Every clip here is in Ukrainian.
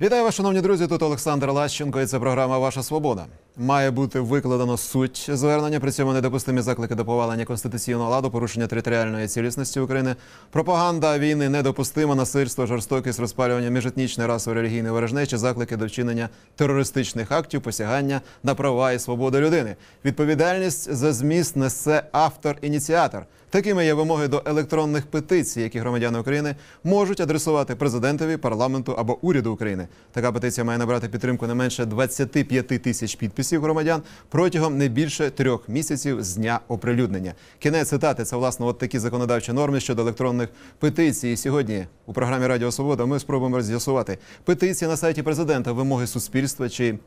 Вітаю вас, шановні друзі. Тут Олександр Лащенко, і це програма Ваша Свобода. Має бути викладено суть звернення. При цьому недопустимі заклики до повалення конституційного ладу, порушення територіальної цілісності України, пропаганда війни недопустима, насильство, жорстокість, розпалювання міжетнічної расової релігійної ворожнечі, заклики до вчинення терористичних актів, посягання на права і свободи людини. Відповідальність за зміст несе автор-ініціатор. Такими є вимоги до електронних петицій, які громадяни України можуть адресувати президентові, парламенту або уряду України. Така петиція має набрати підтримку не менше 25 тисяч підписів громадян протягом не більше трьох місяців з дня оприлюднення. Кінець цитати це власне от такі законодавчі норми щодо електронних петицій. Сьогодні у програмі Радіо Свобода ми спробуємо з'ясувати петиції на сайті президента, вимоги суспільства чи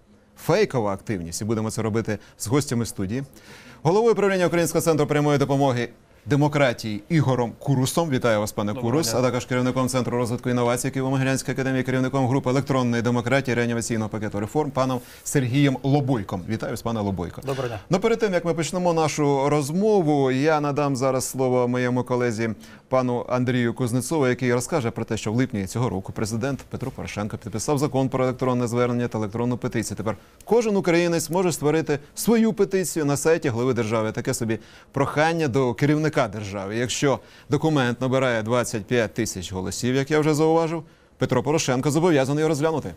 фейкова активність. І будемо це робити з гостями студії. Головою управління Українського центру прямої допомоги демократії Ігором Курусом. Вітаю вас, пане Курус, а також керівником центру розвитку інновацій Києво-Могилянської академії, керівником групи електронної демократії реанімаційного пакету реформ, паном Сергієм Лобойком. Вітаю вас, пане Лобойко. Доброго дня. Ну, перед тим як ми почнемо нашу розмову, я надам зараз слово моєму колезі пану Андрію Кузнецову, який розкаже про те, що в липні цього року президент Петро Порошенко підписав закон про електронне звернення та електронну петицію. Тепер кожен українець може створити свою петицію на сайті глави держави. Таке собі прохання до керівника держави. Якщо документ набирає 25 тисяч голосів, як я вже зауважив, Петро Порошенко зобов'язаний його розглянути.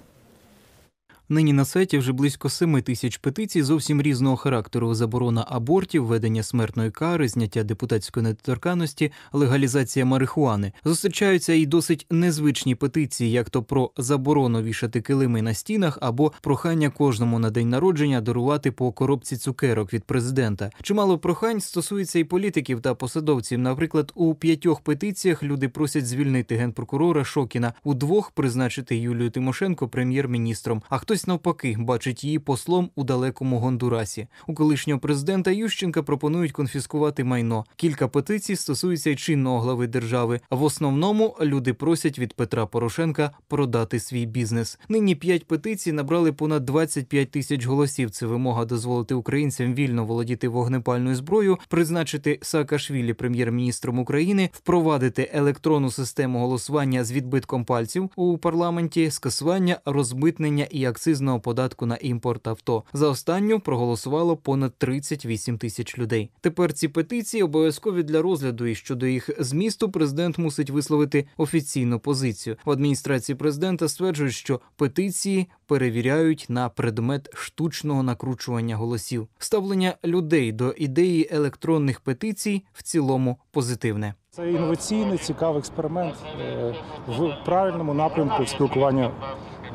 Нині на сайті вже близько 7 тисяч петицій зовсім різного характеру: заборона абортів, введення смертної кари, зняття депутатської недоторканності, легалізація марихуани. Зустрічаються і досить незвичні петиції, як то про заборону вішати килими на стінах або прохання кожному на день народження дарувати по коробці цукерок від президента. Чимало прохань стосується і політиків та посадовців. Наприклад, у п'ятьох петиціях люди просять звільнити генпрокурора Шокіна, у двох призначити Юлію Тимошенко прем'єр-міністром. А хтось навпаки бачить її послом у далекому Гондурасі. У колишнього президента Ющенка пропонують конфіскувати майно. Кілька петицій стосуються й чинного глави держави. В основному люди просять від Петра Порошенка продати свій бізнес. Нині п'ять петицій набрали понад 25 тисяч голосів. Це вимога дозволити українцям вільно володіти вогнепальною зброєю, призначити Саакашвілі прем'єр-міністром України, впровадити електронну систему голосування з відбитком пальців у парламенті, скасування розмитнення і акцизного податку на імпорт авто. За останню проголосувало понад 38 тисяч людей. Тепер ці петиції обов'язкові для розгляду, і щодо їх змісту президент мусить висловити офіційну позицію. В адміністрації президента стверджують, що петиції перевіряють на предмет штучного накручування голосів. Ставлення людей до ідеї електронних петицій в цілому позитивне. Це інноваційний, цікавий експеримент е, в правильному напрямку спілкування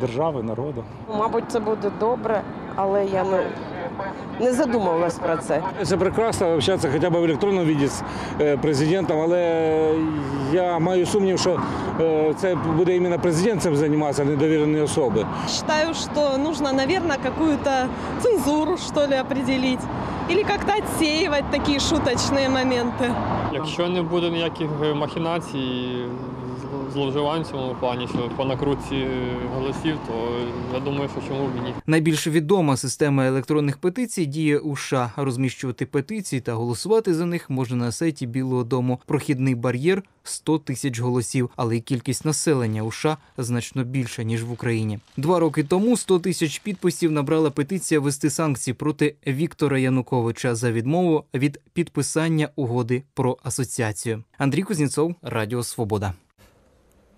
держави, народу. Мабуть, це буде добре, але я не, не задумувалась про це. Це прекрасно общатися хоча б в електронному віді з е, президентом, але я маю сумнів, що е, це буде іменно президент цим займатися, а не довірені особи. Считаю, что нужно, наверное, какую-то цензуру, что ли, определить. Или как-то отсеивать такие шуточные моменты. Якщо не буде ніяких махінацій, з- зловживань в цьому плані, що по накрутці голосів, то я думаю, що чому б ні. Найбільш відома система електронних петицій діє у США. Розміщувати петиції та голосувати за них можна на сайті Білого Дому. Прохідний бар'єр 100 тисяч голосів, але й кількість населення у США значно більша ніж в Україні. Два роки тому 100 тисяч підписів набрала петиція вести санкції проти Віктора Януковича за відмову від підписання угоди про асоціацію. Андрій Кузнєцов, Радіо Свобода.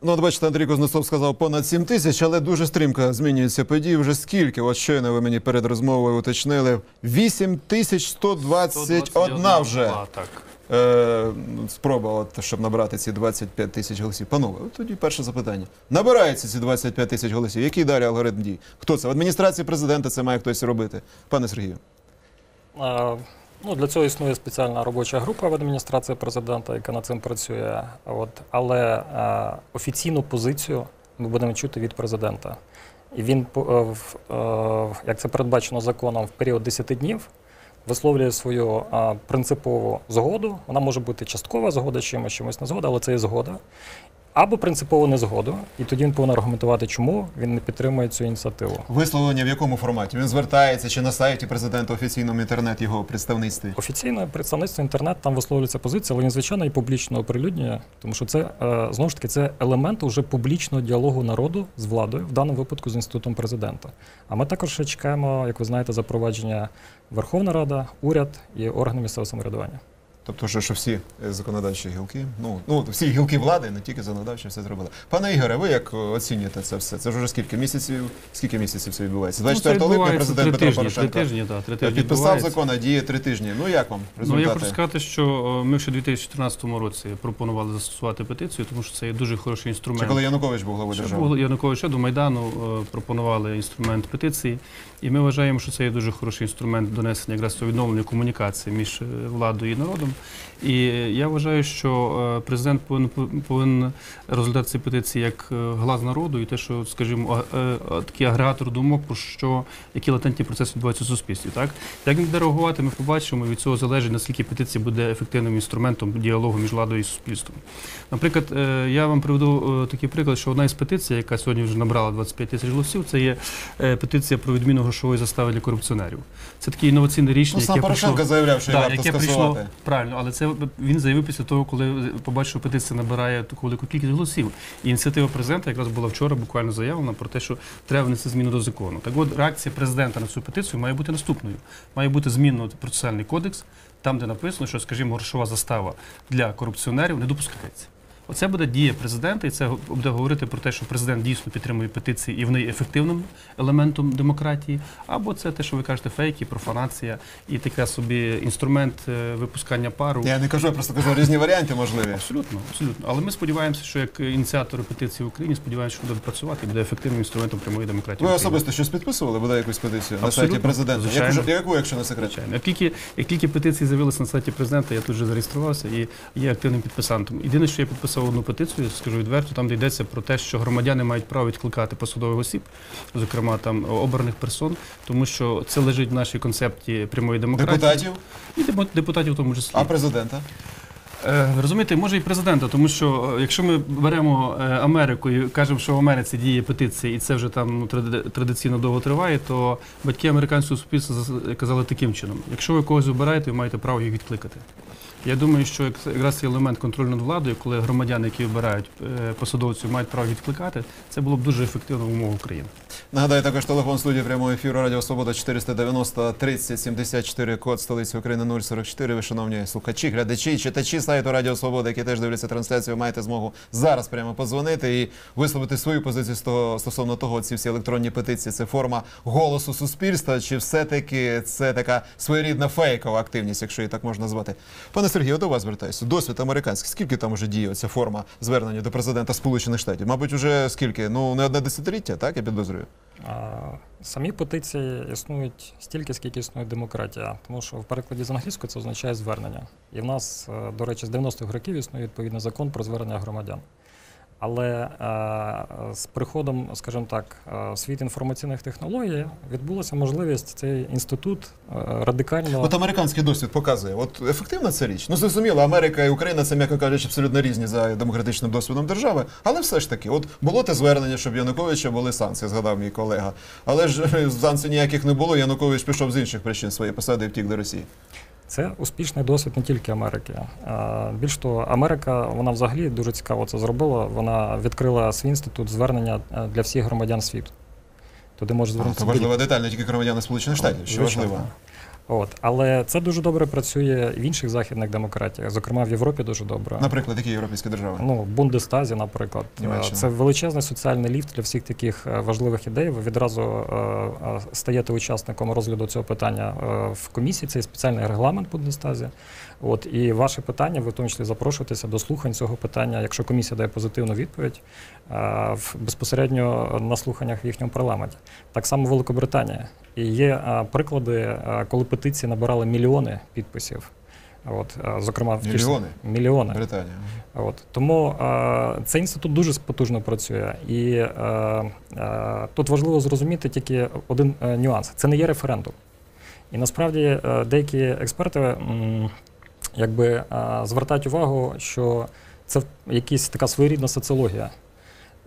Ну, от бачите, Андрій Кузнецов сказав понад 7 тисяч, але дуже стрімко змінюються події. Вже скільки? От щойно ви мені перед розмовою уточнили. 8 тисяч 121 вже А, так. е, спроба, от, щоб набрати ці 25 тисяч голосів. Панове, от тоді перше запитання. Набираються ці 25 тисяч голосів. Який далі алгоритм дій? Хто це? В адміністрації президента це має хтось робити. Пане Сергію. Ну, для цього існує спеціальна робоча група в адміністрації президента, яка над цим працює. От. Але е, офіційну позицію ми будемо чути від президента. І він, е, е, як це передбачено законом, в період 10 днів висловлює свою е, принципову згоду. Вона може бути часткова згода чимось, чимось не згода, але це є згода. Або принципову незгоду, і тоді він повинен аргументувати, чому він не підтримує цю ініціативу. Висловлення в якому форматі? Він звертається чи на сайті президента офіційному інтернет його представництві? Офіційне представництво інтернет там висловлюється позиція, але він звичайно і публічно оприлюднює, тому що це е, знову ж таки це елемент уже публічного діалогу народу з владою, в даному випадку з інститутом президента. А ми також чекаємо, як ви знаєте, запровадження Верховна Рада, уряд і органи місцевого самоврядування. Тобто, що, що всі е, законодавчі гілки, ну, ну всі гілки влади, не тільки законодавчі, все зробили. Пане Ігоре, ви як е, оцінюєте це все? Це ж уже скільки місяців? Скільки місяців це відбувається? 24 липня президент Петро Порошенко Три тижні, так, три тижні підписав закон, а діє три тижні. Ну як вам Ну, я хочу сказати, що о, ми ще у 2014 році пропонували застосувати петицію, тому що це є дуже хороший інструмент. Чи коли Янукович був главою держави? Януковича до Майдану е, пропонували інструмент петиції, і ми вважаємо, що це є дуже хороший інструмент донесення якраз відновлення комунікації між е, владою і народом. І я вважаю, що е, президент повинен, повинен розглядати ці петиції як е, глас народу і те, що, скажімо, е, такий агрегатор думок про що які латентні процеси відбуваються в суспільстві. Так як він буде реагувати, ми побачимо. Від цього залежить наскільки петиція буде ефективним інструментом діалогу між владою і суспільством. Наприклад, я вам приведу такий приклад, що одна із петицій, яка сьогодні вже набрала 25 тисяч голосів, це є петиція про відміну грошової застави для корупціонерів. Це таке інноваційне рішення, Ну, сам яке Порошенко прийшло. заявляв, що варто яке прийшло правильно, але це він заявив після того, коли побачив, що петиція набирає таку велику кількість голосів. І ініціатива президента якраз була вчора буквально заявлена про те, що треба внести зміну до закону. Так от реакція президента на цю петицію має бути наступною: має бути змінено процесуальний кодекс, там, де написано, що, скажімо, грошова застава для корупціонерів не допускається. Оце буде дія президента, і це буде говорити про те, що президент дійсно підтримує петиції і вони є ефективним елементом демократії. Або це те, що ви кажете, фейки, профанація і таке собі інструмент е, випускання пару. Я не кажу, я просто кажу, різні варіанти можливі. Абсолютно, абсолютно. Але ми сподіваємося, що як ініціатори петиції в Україні, сподіваємося, що буде працювати і буде ефективним інструментом прямої демократії. Ви особисто щось підписували, бодай якусь петицію на сайті президента? звичайно. Яку, яку, якщо не секрет? Звичайно. Як тільки, як тільки петиції з'явилися на сайті президента, я тут же зареєструвався і є активним підписантом. Єдине, що я підписав одну петицію, скажу відверто, там де йдеться про те, що громадяни мають право відкликати посадових осіб, зокрема там обраних персон, тому що це лежить в нашій концепції прямої демократії Депутатів, і депу- депутатів в тому числі. а президента? Е, розумієте, може і президента, тому що е, якщо ми беремо е, Америку і кажемо, що в Америці діє петиція, і це вже там ну, традиційно довго триває, то батьки американського суспільства казали таким чином: якщо ви когось обираєте, ви маєте право їх відкликати. Я думаю, що якраз цей елемент контролю над владою, коли громадяни, які обирають посадовців, мають право відкликати, це було б дуже ефективно в умовах України. Нагадаю, також телефон студії прямого ефіру Радіо Свобода 490 30 74, код столиці України 044. Ви, шановні слухачі, глядачі, читачі сайту Радіо Свобода, які теж дивляться трансляцію, маєте змогу зараз прямо подзвонити і висловити свою позицію стосовно того, ці всі електронні петиції це форма голосу суспільства, чи все-таки це така своєрідна фейкова активність, якщо її так можна назвати. Пане Сергію, до вас звертаюся. Досвід американський. Скільки там вже діє ця форма звернення до президента Сполучених Штатів? Мабуть, уже скільки? Ну не одне десятиліття, так я підозрюю. Самі петиції існують стільки, скільки існує демократія, тому що в перекладі з англійської це означає звернення. І в нас, е, до речі, з 90-х років існує відповідний закон про звернення громадян. Але е, з приходом, скажімо так, е, в світ інформаційних технологій відбулася можливість цей інститут е, радикально От американський досвід показує, от ефективна ця річ. Ну зрозуміло, Америка і Україна це, м'яко кажучи, абсолютно різні за демократичним досвідом держави. Але все ж таки, от було те звернення, щоб Януковича були санкції, згадав мій колега. Але ж санкцій ніяких не було. Янукович пішов з інших причин своєї посади і втік до Росії. Це успішний досвід не тільки Америки. Більш того, Америка вона взагалі дуже цікаво це зробила. Вона відкрила свій інститут звернення е, для всіх громадян світу. Туди може звернутися Це важлива деталь, не тільки громадяни Сполучених Штатів, що важливо. От. Але це дуже добре працює в інших західних демократіях, зокрема в Європі дуже добре. Наприклад, які європейські держави? Ну, в Бундестазі, наприклад, Німеччина. це величезний соціальний ліфт для всіх таких е, важливих ідей. Ви відразу е, е, стаєте учасником розгляду цього питання е, в комісії. Це спеціальний регламент в Бундестазі. От і ваше питання, ви в тому числі запрошуєтеся до слухань цього питання, якщо комісія дає позитивну відповідь е, в безпосередньо на слуханнях в їхньому парламенті. Так само Великобританія. І є е, приклади, е, коли петиції набирали мільйони підписів. От, зокрема, в Мільйони? мільйони. Британія. От тому е, цей інститут дуже потужно працює, і е, е, тут важливо зрозуміти тільки один нюанс: це не є референдум. І насправді деякі експерти якби е, звертають увагу, що це якась така своєрідна соціологія.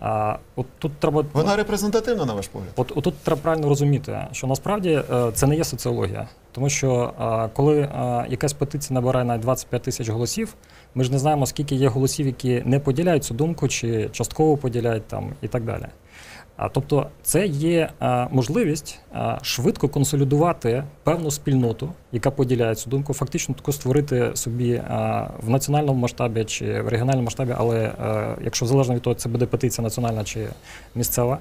А, от тут треба Вона репрезентативна, на ваш погляд? От отут треба правильно розуміти, що насправді е, це не є соціологія, тому що е, коли якась петиція набирає навіть 25 тисяч голосів, ми ж не знаємо, скільки є голосів, які не поділяють цю думку, чи частково поділяють там і так далі. Тобто, це є можливість швидко консолідувати певну спільноту, яка поділяє цю думку, фактично таку створити собі в національному масштабі чи в регіональному масштабі, але е, якщо залежно від того, це буде петиція національна чи місцева,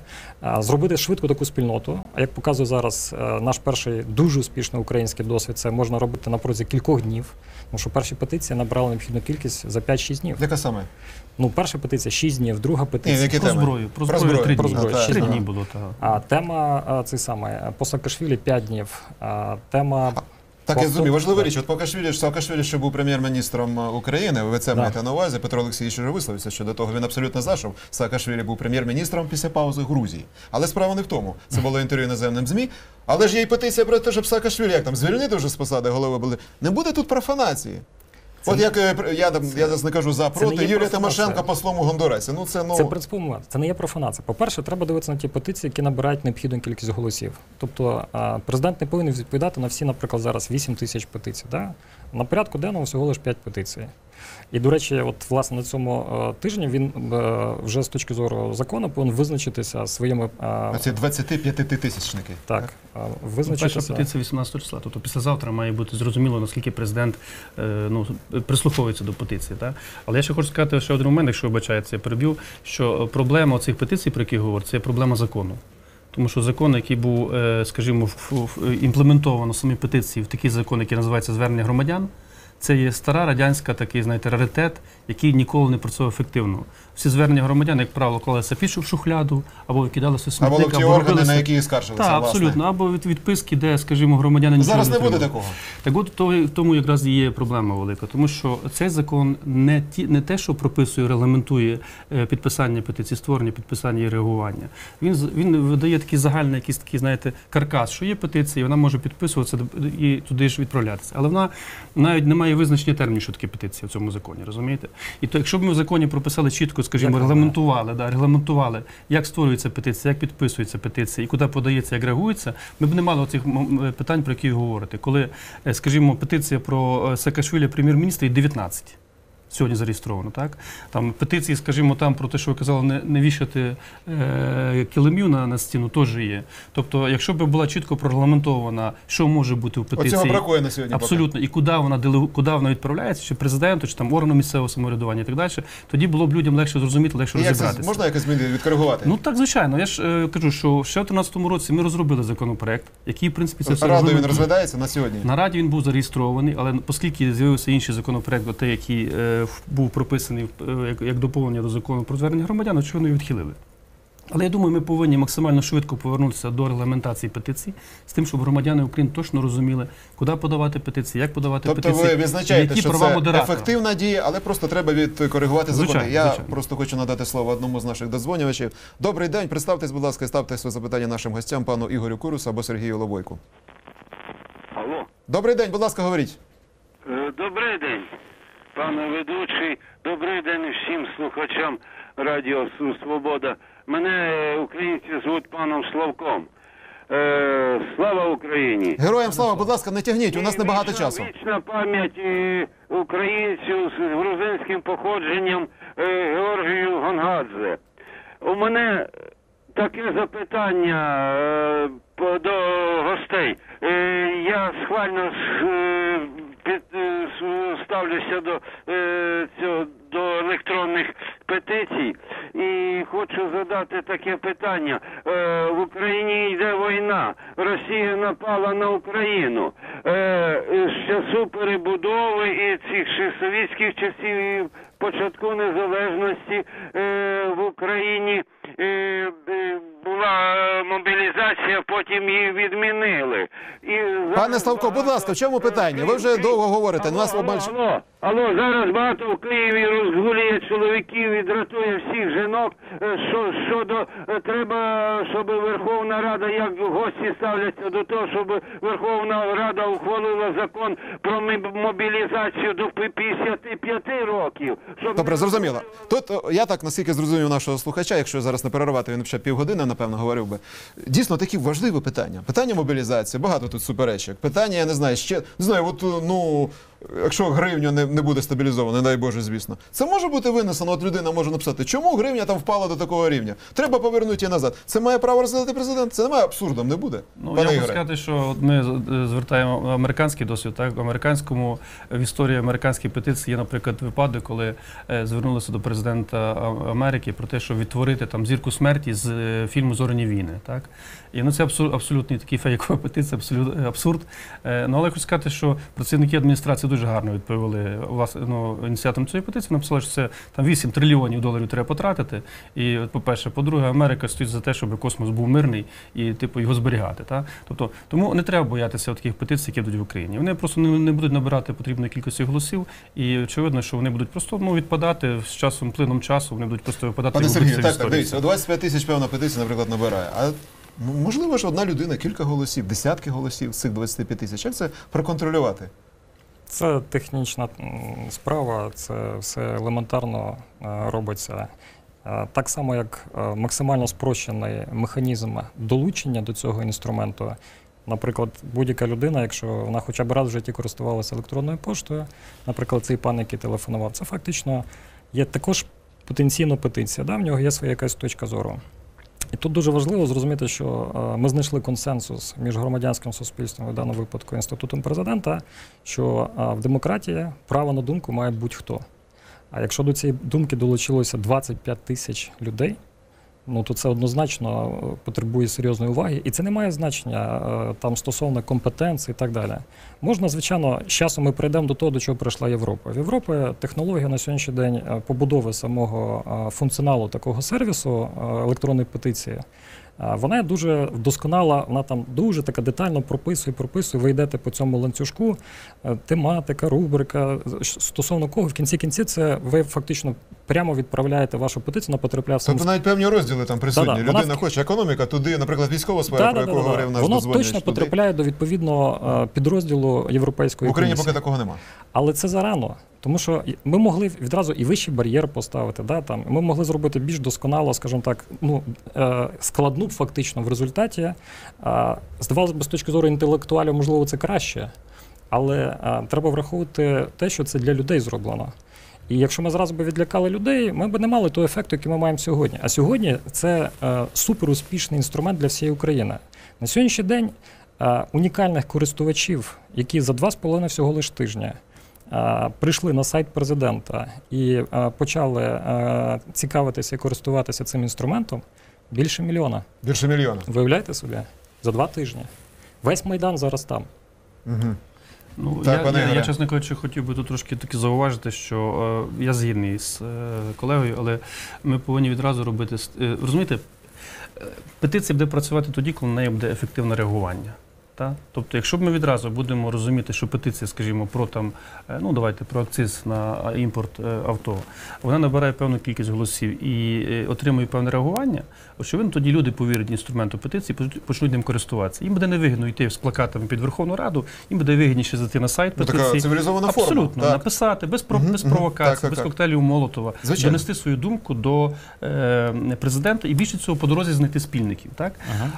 зробити швидко таку спільноту. А як показує зараз е, наш перший дуже успішний український досвід, це можна робити на протязі кількох днів. Тому що перші петиції набрали необхідну кількість за 5-6 днів. Яка саме? Ну, перша петиція 6 днів, друга петиція. Ні, Про теми? зброю, про Про зброю 3 дні. Про зброю. Три Ага. дні було, так. А тема а, цей саме, по Саакашвілі 5 днів. А, тема Так, я Просто- зрозумів. Важлива річ. От Покашвілі, Саакашвілі, що був прем'єр-міністром е, України, ви це маєте на увазі. Петро Олексійович вже висловився щодо того. Він абсолютно за, що Саакашвілі був прем'єр-міністром після паузи Грузії. Але справа не в тому. Це було інтерв'ю іноземним ЗМІ. Але ж є й петиція про те, щоб Саакашвілі, як там, звільнити вже з посади голови були. Не буде тут профанації. От як е, я, там- я зараз не кажу за це проти, не є Юлія профанація. Тимошенко послом у Гондурасі. Ну це ну це принципово момент. Це не є профанація. По-перше, треба дивитися на ті петиції, які набирають необхідну кількість голосів. Тобто а, президент не повинен відповідати на всі, наприклад, зараз 8 тисяч петицій. Да? На порядку денного всього лише 5 петицій. І, до речі, от власне на цьому е, тижні він е, вже з точки зору закону повинен визначитися своїми е, ці 25 тисячники. так, е, Перша петиція 18 числа. Тобто післязавтра має бути зрозуміло, наскільки президент е, ну, прислуховується до петиції. Так? Але я ще хочу сказати ще один момент, якщо ви бачаєте, я переб'ю, що проблема цих петицій, про які говорять, це проблема закону. Тому що закон, який був, скажімо, імплементовано самі петиції в такий закон, який називається звернення громадян, це є стара радянська такий, знаєте, раритет, який ніколи не працював ефективно. Всі звернення громадян, як правило, клалися пішу в шухляду або викидалися в Або ті органи, робилися- на які скаржилися. так, абсолютно. Або від відписки, де, скажімо, громадяни нічого Зараз не буде такого. Так от то- тому якраз є проблема велика, тому що цей закон не ті не те, що прописує, регламентує е, підписання петиції, створення підписання і реагування. Він він видає такий загальний, якийсь такий, знаєте, каркас, що є петиція, вона може підписуватися і туди ж відправлятися. Але вона навіть не має визначення термінів, що таке петиція в цьому законі, розумієте? І то, якщо б ми в законі прописали чітко, скажімо, регламентували, да, регламентували, як створюється петиція, як підписується петиція і куди подається, як реагується, ми б не мали оцих питань, про які ви говорите. Коли, е, скажімо, петиція про е, Саакашвілі прем'єр-міністра і 19 сьогодні зареєстровано, так? Там петиції, скажімо, там про те, що ви казали, не, не вішати е, килимів на, на стіну, теж є. Тобто, якщо б була чітко прорегламентована, що може бути в петиції. Оцього бракує на сьогодні. поки. Абсолютно, і куди вона куди вона відправляється, чи президенту, чи там органу місцевого самоврядування і так далі, тоді було б людям легше зрозуміти, легше І як це, розібратися. можна якось змінити, відкоригувати? Ну так, звичайно. Я ж е, кажу, що ще в 2013 році ми розробили законопроект, який, в принципі, це Радою він розглядається на сьогодні. На раді він був зареєстрований, але оскільки з'явився інший законопроект, той, який е, був прописаний е, як, як доповнення до закону про звернення громадян, очевидно, його відхилили. Але я думаю, ми повинні максимально швидко повернутися до регламентації петицій, з тим, щоб громадяни України точно розуміли, куди подавати петиції, як подавати Тобто петиції. ви відзначаєте, які що права це модератора. ефективна дія, але просто треба відкоригувати закони. Звичайно, Я звичайно. просто хочу надати слово одному з наших додзвонювачів. Добрий день, представтесь, будь ласка, і ставте своє запитання нашим гостям, пану Ігорю Курусу або Сергію Ловойку. Алло, Добрий день, будь ласка, говоріть. Е, добрий день, пане ведучий. Добрий день всім слухачам Радіо Свобода. Мене е, українці звуть паном Славком. Е, слава Україні! Героям слава, будь ласка, не тягніть, у нас небагато часу. Вічна пам'ять е, українцю з грузинським походженням е, Георгію Гонгадзе. У мене таке запитання е, по- до гостей. Е, я схвально е, під, е, ставлюся до, е, цього, до електронних петицій і хочу задати таке питання. Е, в Україні йде війна. Росія напала на Україну. З часу перебудови і цих ще совєтських часів і початку незалежності в Україні була е, мобілізація, потім її відмінили. І Пане Славко, будь ласка, в чому питання? Ви вже довго говорите. Нас алло, обмаль... алло, алло, зараз багато в Києві розгулює чоловіків і дратує всіх жінок. Е, Що щодо е, треба, щоб Верховна Рада, як гості ставляться до того, щоб Верховна Рада ухвалила закон про мобілізацію до пи- 55 років. Щоб Добре, зрозуміло. Тут я так наскільки зрозумів нашого слухача, якщо зараз не переривати, він ще півгодини, напевно, говорив би. Дійсно, такі важливі питання. Питання мобілізації, багато тут суперечок. Питання, я не знаю, ще не знаю, от ну. Якщо гривня не, не буде стабілізована, не дай Боже, звісно, це може бути винесено. От людина може написати, чому гривня там впала до такого рівня? Треба повернути її назад. Це має право розглядати президент. Це немає абсурдом, не буде. Ну, Пане я можу сказати, що ми звертаємо американський досвід. Так? В американському в історії американської петиції є, наприклад, випадок, коли е, звернулися до президента Америки про те, щоб відтворити там зірку смерті з е, фільму Зоряні війни. Так? І ну, це абсу- абсолютний такий фейкова петиція, абсолют, абсурд. Е, ну, але я хочу сказати, що працівники адміністрації дуже гарно відповіли власне ну, ініціаторам цієї петиції. Написали, що це там 8 трильйонів доларів треба потратити. І, от, по-перше, по-друге, Америка стоїть за те, щоб космос був мирний і типу його зберігати. Та? Тобто, тому не треба боятися таких петицій, які йдуть в Україні. Вони просто не, не будуть набирати потрібної кількості голосів, і очевидно, що вони будуть просто ну, відпадати з часом, плином часу, вони будуть просто випадати. Пане Сергію, так, так, дивіться, 25 тисяч, певно, петицій, наприклад, набирає. А можливо ж одна людина, кілька голосів, десятки голосів з цих 25 тисяч. Як це проконтролювати? Це технічна справа, це все елементарно е, робиться. Е, Так само, як е, максимально спрощений механізм долучення до цього інструменту. Наприклад, будь-яка людина, якщо вона хоча б раз в житті користувалася електронною поштою, наприклад, цей пан, який телефонував, це фактично є також потенційно петиція. Да? В нього є своя якась точка зору. І тут дуже важливо зрозуміти, що е, ми знайшли консенсус між громадянським суспільством, в даному випадку інститутом президента, що е, в демократії право на думку має будь-хто. А якщо до цієї думки долучилося 25 тисяч людей, ну то це однозначно е, потребує серйозної уваги, і це не має значення е, там стосовно компетенції і так далі. Можна, звичайно, з часом ми прийдемо до того, до чого прийшла Європа. В Європі технологія на сьогоднішній день е, побудови самого функціоналу такого сервісу електронної петиції. Вона дуже вдосконала, вона там дуже така детально прописує, прописує. Ви йдете по цьому ланцюжку, е, тематика, рубрика, стосовно кого в кінці кінці це ви фактично прямо відправляєте вашу петицію, вона потрапляє в Тобто навіть певні розділи там присутні. Да-да, вона Людина хоче економіка, туди, наприклад, військова сфера, Да, про да, яку да, да. говорив наш Воно точно туди. потрапляє до відповідного е, підрозділу В Європейської Україні комісії. поки такого нема. Але це зарано. Тому що ми могли відразу і вищий бар'єр поставити. Да, там. Ми могли зробити більш досконало, скажімо так, ну, е, складну фактично в результаті. Е, здавалося б, з точки зору інтелектуалів, можливо, це краще. Але е, треба враховувати те, що це для людей зроблено. І якщо ми зразу би відлякали людей, ми б не мали того ефекту, який ми маємо сьогодні. А сьогодні це суперуспішний інструмент для всієї України. На сьогоднішній день унікальних користувачів, які за два з половиною всього лиш тижня прийшли на сайт президента і е, почали е, цікавитися і користуватися цим інструментом, більше мільйона. Більше мільйона. Виявляєте собі? За два тижні. Весь майдан зараз там. Угу. Ну, Так, я, пане я, я, чесно кажучи, хотів би тут трошки таки зауважити, що е, я згідний з е, колегою, але ми повинні відразу робити. Е, розумієте, е, петиція буде працювати тоді, коли на неї буде ефективне реагування. Та? Тобто, якщо б ми відразу будемо розуміти, що петиція, скажімо, про там, е, ну давайте про акциз на імпорт е, авто, вона набирає певну кількість голосів і е, отримує певне реагування, очевидно, тоді люди повірять інструменту петиції, почнуть- ним користуватися. Їм буде невигідно йти з плакатами під Верховну Раду, їм буде вигідніше зайти на сайт Ну, петиції. така цивілізована форма. Так. написати без, про, без провокацій, Так, так, без так. коктейлів Молотова, Звичайно. донести свою думку до е, президента і більше цього по дорозі знайти спільників. Так?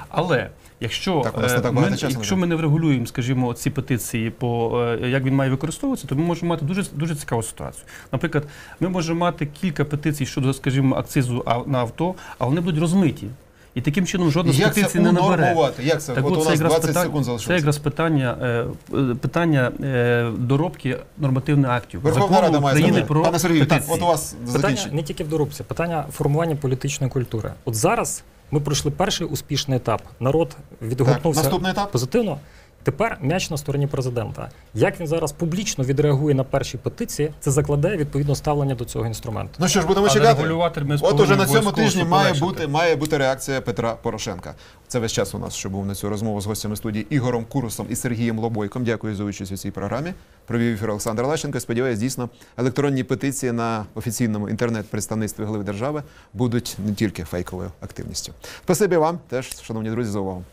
Але якщо, Так, у нас не так багато часу якщо ми не врегулюємо, скажімо, ці петиції, по е, як він має використовуватися, то ми можемо мати дуже дуже цікаву ситуацію. Наприклад, ми можемо мати кілька петицій щодо, скажімо, акцизу на авто, а вони будуть розмиті. І таким чином жодна з Як це петицій не набере. унормувати? Як це? Так от от у це нас якраз 20 питання- секунд Це якраз питання, е, е, питання доробки нормативних актів. Верховна Закону Рада має України про Пане Сергію, так, от у вас Питання закінчення. не тільки в доробці, питання формування політичної культури. От зараз ми пройшли перший успішний етап. Народ Так, відгукнувся наступний етап. позитивно. Тепер м'яч на стороні президента. Як він зараз публічно відреагує на перші петиції, це закладає відповідно ставлення до цього інструменту. Ну що ж, будемо чекати. регулювати ми От уже на цьому тижні має бути, має бути реакція Петра Порошенка. Це весь час у нас, що був на цю розмову з гостями студії Ігорем Курусом і Сергієм Лобойком. Дякую за участь у цій програмі. Провів ефір Олександр Лащенко. Сподіваюсь, дійсно електронні петиції на офіційному інтернет-представництві голови держави будуть не тільки фейковою активністю. Спасибі вам теж, шановні друзі, за увагу.